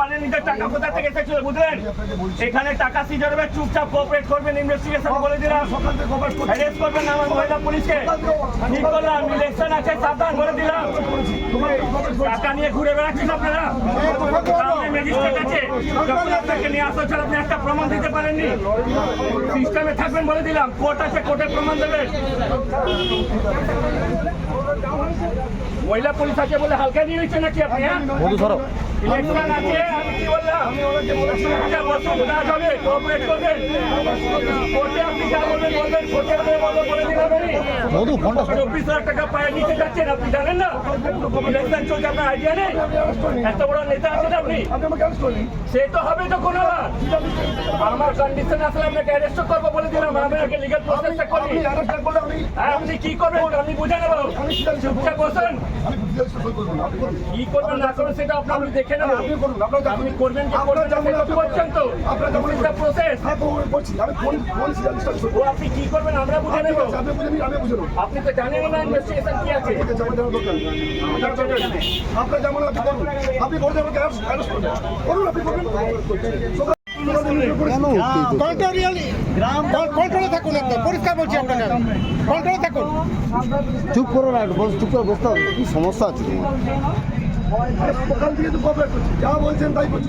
পারেন নিজের টাকা কোথা থেকে এসেছিল বুঝলেন? এখানে টাকা সিজার হবে চুপচাপ কোঅপারেট করবেন ইনভেস্টিগেশন বলে দিলাম। অ্যারেস্ট করবেন না আমার মহিলা পুলিশকে। ঠিক করলাম ইলেকশন আছে সাবধান বলে দিলাম। টাকা নিয়ে ঘুরে বেড়াচ্ছেন আপনারা? সামনে ম্যাজিস্ট্রেট আছে। যখন আপনাকে নিয়ে আসা ছাড়া আপনি একটা প্রমাণ দিতে পারেননি। সিস্টেমে থাকবেন বলে দিলাম। কোর্ট আছে কোর্টে প্রমাণ দেবেন। মহিলা পুলিশ আছে বলে হালকা নিয়ে নিচ্ছে নাকি আপনি হ্যাঁ? ধরো ইলেকশন আছে আমি কি বললাম? একটা বছর কাজ হবে কোঅপারেট করবেন। কোর্টে আপনি যা বলবেন বলবেন কোর্টে আমি বলব বলে দিলাম আমি মধু ফোনটা চব্বিশ হাজার টাকা পায়ে নিতে যাচ্ছেন আপনি জানেন না? ইলেকশন চলছে আপনার আইডিয়া নেই? এত বড় নেতা আছেন আপনি? সে তো হবে যখন আবার আমার কন্ডিশন আসলে আপনাকে অ্যারেস্ট করব বলে দিলাম আমি আগে লিগাল প্রসেসটা করি হ্যাঁ, আপনি কি করবেন? আমি বুঝে নেব। বসেন। কি করবেন না করবেন সেটা আপনি আমি দেখে নেব। আপনি করবেন কি করবেন না সেটা করছেন তো। প্রসেস ও আপনি কি করবেন আমরা বুঝে নেব। আপনি তো জানেন না ইনভেস্টিগেশন কি আছে। আপনার যেমন আপনি করুন আপনি করতে আমাকে অ্যারেস্ট করুন। করুন আপনি করবেন কেন কন্ট্রোলে থাকুন একদম কন্ট্রোলে থাকুন চুপ করো না চুপ করে বসতে হবে কি সমস্যা আছে তোমার যা বলছেন তাই করছি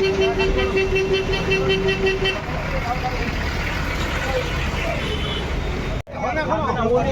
Click, click, click, click, click, click, click, click, click, click, click, click.